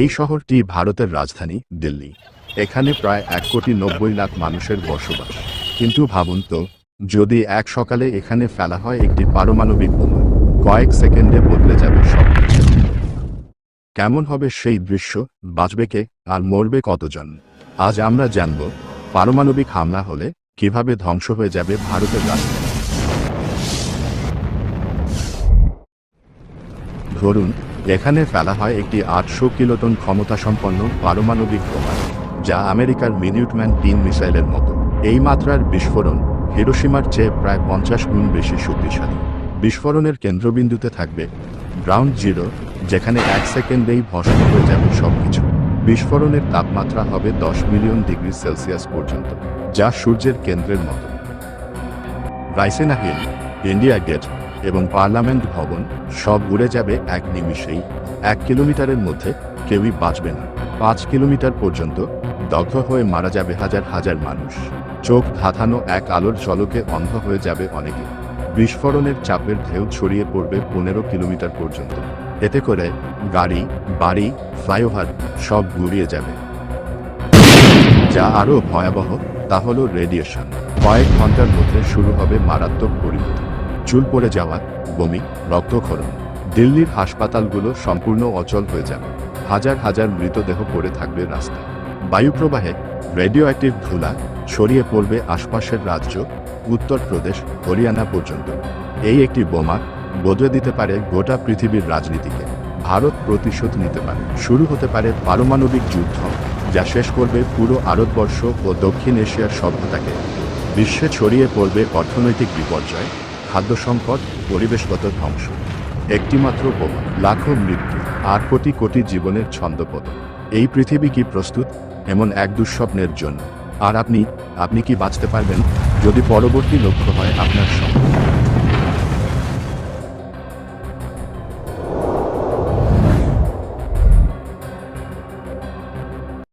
এই শহরটি ভারতের রাজধানী, দিল্লি। এখানে প্রায় এক কোটি নব্বই লাখ মানুষের বসবাস। কিন্তু ভাবুন তো, যদি এক সকালে এখানে ফেলা হয় একটি পারমাণবিক বোমা, কয়েক সেকেন্ডে বদলে যাবে সব কেমন হবে সেই দৃশ্য, বাঁচবে কে আর মরবে কতজন? আজ আমরা জানব, পারমাণবিক হামলা হলে কীভাবে ধ্বংস হয়ে যাবে ভারতের রাজধানী। ধরুন, এখানে ফেলা হয় একটি আটশো কিলোটন ক্ষমতাসম্পন্ন পারমাণবিক বোমা, যা আমেরিকার মিনিউটম্যান তিন মিসাইলের মতো। এই মাত্রার বিস্ফোরণ হিরোসীমার চেয়ে প্রায় পঞ্চাশ গুণ বেশি শক্তিশালী। বিস্ফোরণের কেন্দ্রবিন্দুতে থাকবে গ্রাউন্ড জিরো, যেখানে এক সেকেন্ডেই ভস্ম হয়ে যাবে সবকিছু। বিস্ফোরণের তাপমাত্রা হবে দশ মিলিয়ন ডিগ্রি সেলসিয়াস পর্যন্ত, যা সূর্যের কেন্দ্রের মতো। Raisina hill India gate. এবং পার্লামেন্ট ভবন সব উড়ে যাবে এক নিমিষেই। এক কিলোমিটারের মধ্যে কেউই বাঁচবে না। পাঁচ কিলোমিটার পর্যন্ত দগ্ধ হয়ে মারা যাবে হাজার হাজার মানুষ। চোখ ধাঁধানো এক আলোর ঝলকে অন্ধ হয়ে যাবে অনেকে। বিস্ফোরণের চাপের ঢেউ ছড়িয়ে পড়বে পনেরো কিলোমিটার পর্যন্ত। এতে করে গাড়ি, বাড়ি, ফ্লাইওভার সব গুড়িয়ে যাবে। যা আরও ভয়াবহ, তা হল রেডিয়েশন। কয়েক ঘণ্টার মধ্যে শুরু হবে মারাত্মক পরিণতি চুল পড়ে যাওয়া, বমি, রক্তক্ষরণ, দিল্লির হাসপাতালগুলো সম্পূর্ণ অচল হয়ে যাবে। হাজার হাজার মৃতদেহ পড়ে থাকবে রাস্তায় বায়ুপ্রবাহে রেডিও অ্যাক্টিভ ধুলা ছড়িয়ে পড়বে আশপাশের রাজ্য, উত্তরপ্রদেশ, হরিয়ানা পর্যন্ত। এই একটি বোমা বদলে দিতে পারে গোটা পৃথিবীর রাজনীতিকে। ভারত প্রতিশোধ নিতে পারে। শুরু হতে পারে পারমাণবিক যুদ্ধ, যা শেষ করবে পুরো ভারতবর্ষ ও দক্ষিণ এশিয়ার সভ্যতাকে। বিশ্বে ছড়িয়ে পড়বে অর্থনৈতিক বিপর্যয় খাদ্য সংকট পরিবেশগত ধ্বংস। একটিমাত্র বোমা, লাখো মৃত্যু, আর কোটি কোটি জীবনের ছন্দপদ এই পৃথিবী কি প্রস্তুত? এমন এক দুঃস্বপ্নের জন্য। আর আপনি আপনি কি বাঁচতে পারবেন? যদি পরবর্তী লক্ষ্য হয় আপনার সঙ্গে।